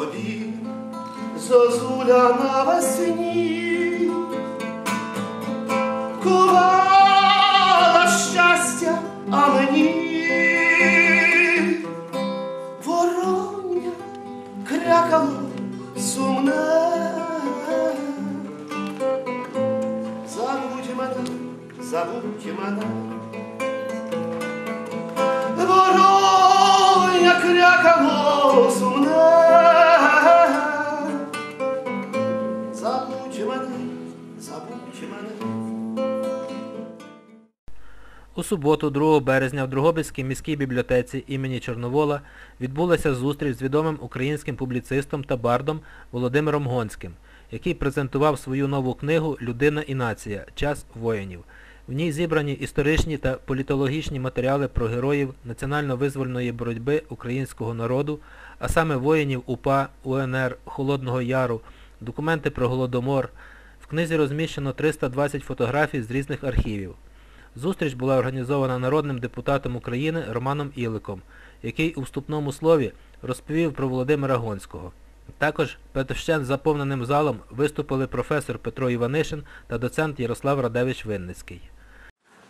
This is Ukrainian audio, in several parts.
тобі зозуля навесні, кувала щастя, а мені вороння крякало сумне. Забудь мене, забудь мене. Вороння крякало сумне. Мене, забудь мене. У суботу, 2 березня, в Другобицькій міській бібліотеці імені Чорновола відбулася зустріч з відомим українським публіцистом та бардом Володимиром Гонським, який презентував свою нову книгу Людина і нація. Час воїнів. В ній зібрані історичні та політологічні матеріали про героїв національно-визвольної боротьби українського народу, а саме воїнів УПА, УНР, Холодного Яру, документи про Голодомор. В книзі розміщено 320 фотографій з різних архівів. Зустріч була організована народним депутатом України Романом Іликом, який у вступному слові розповів про Володимира Гонського. Також перед заповненим залом виступили професор Петро Іванишин та доцент Ярослав Радевич Винницький.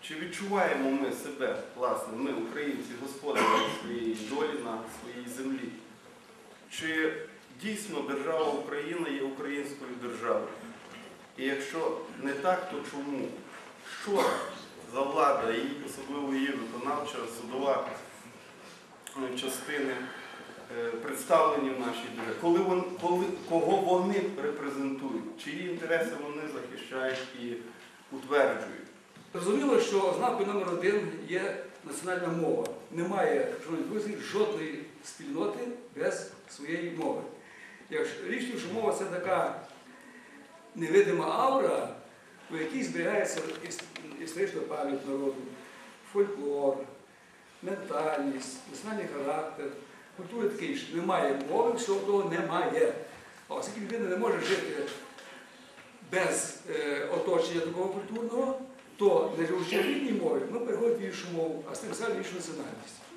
Чи відчуваємо ми себе, власне, ми, українці, господарями своєї долі на своїй землі? Чи дійсно держава Україна є українською державою? І якщо не так, то чому? Що за влада, і особливо її виконавча, судова е, частини е, представлені в нашій державі? Коли вон, коли, кого вони репрезентують? Чиї інтереси вони захищають і утверджують? Зрозуміло, що ознакою номер один є національна мова. Немає, шановні друзі, жодної спільноти без своєї мови. Якщо річ, що мова це така невидима аура, у якій зберігається історична пам'ять народу, фольклор, ментальність, національний характер, культура таке інше. Немає мови, всього того немає. А оскільки людина не може жити без е, оточення такого культурного, то не живучи в рідній мові, ми переходимо в іншу мову, а з тим самим іншу національність.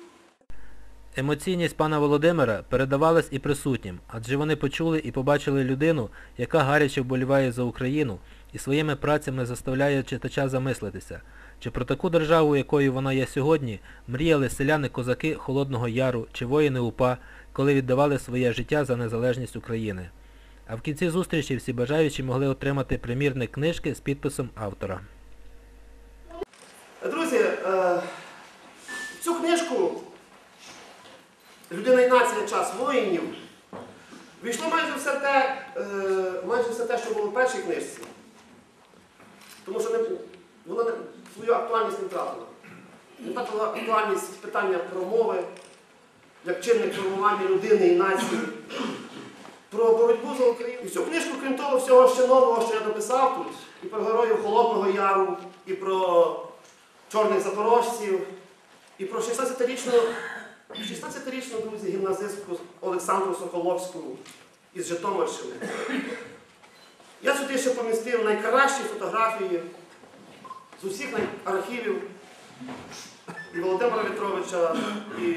Емоційність пана Володимира передавалась і присутнім, адже вони почули і побачили людину, яка гаряче вболіває за Україну і своїми працями заставляє читача замислитися, чи про таку державу, якою вона є сьогодні, мріяли селяни-козаки Холодного Яру чи воїни УПА, коли віддавали своє життя за незалежність України. А в кінці зустрічі всі бажаючі могли отримати примірник книжки з підписом автора. Друзі, е, цю книжку Нація час воїнів війшло майже все те, е, майже все те, що було в першій книжці. Тому що не, вона свою актуальність не втратила. Не втратила актуальність питання про мови, як чинник формування людини і нації, про боротьбу за Україну. І цю книжку, крім того, всього ще нового, що я написав тут, і про героїв Холодного Яру, і про чорних запорожців, і про 16-річну 16-річну, друзі, гімназистку Олександру Соколовську із Житомирщини. Я сюди ще помістив найкращі фотографії з усіх архівів і Володимира Вітровича, і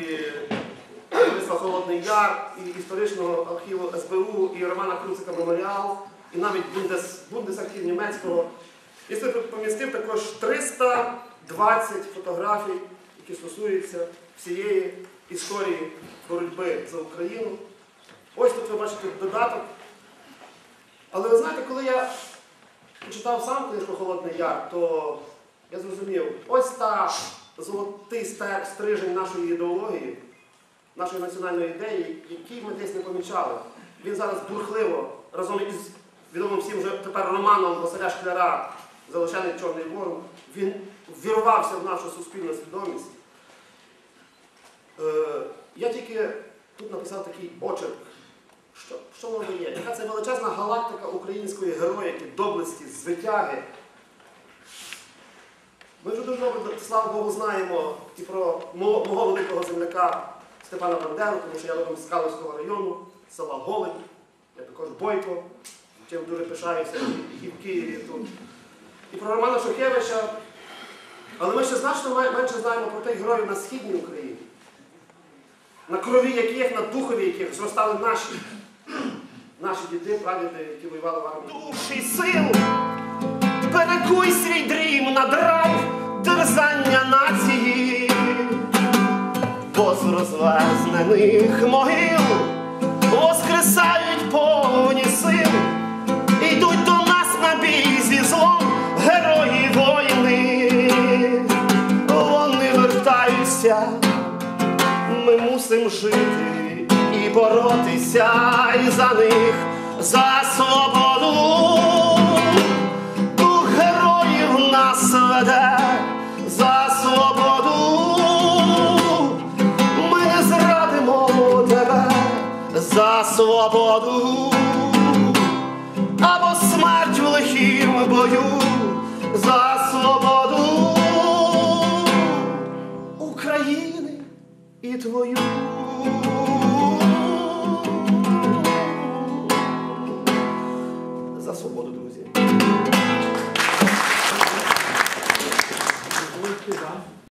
Бориса Холодний Яр, і історичного архіву СБУ, і Романа Круцика Меморіал, і навіть Бундес, Бундесархів німецького. І сюди помістив також 320 фотографій, які стосуються всієї історії боротьби за Україну. Ось тут ви бачите додаток. Але ви знаєте, коли я почитав сам книжку Холодний Яр, то я зрозумів, ось та золотий стрижень нашої ідеології, нашої національної ідеї, який ми десь не помічали. Він зараз бурхливо разом із відомим всім вже тепер романом Василя Шкляра Залишений Чорний Ворон, він ввірвався в нашу суспільну свідомість. Я тільки тут написав такий очерк. Що, що воно є? Яка це величезна галактика української героїки, доблесті, звитяги. Ми вже дуже добре, слава Богу, знаємо і про мого, мого великого земляка Степана Бандеру, тому що я родом з Каловського району, села Голень, я також Бойко, чим дуже пишаюся і- і в Києві тут. І про Романа Шухевича. Але ми ще значно менше знаємо про тих героїв на східній Україні, на крові яких, на духові яких зростали наші наші діти, прадіди, які воювали в армії. Душі сил, перекуй свій дрім на драйв дерзання нації, бо з розвезнених могил воскресають повні сил, йдуть до нас на бій зі злом герої воїни, вони вертаються мусим жити і боротися і за них, за свободу. Дух героїв нас веде за свободу. Ми не зрадимо тебе за свободу. твою.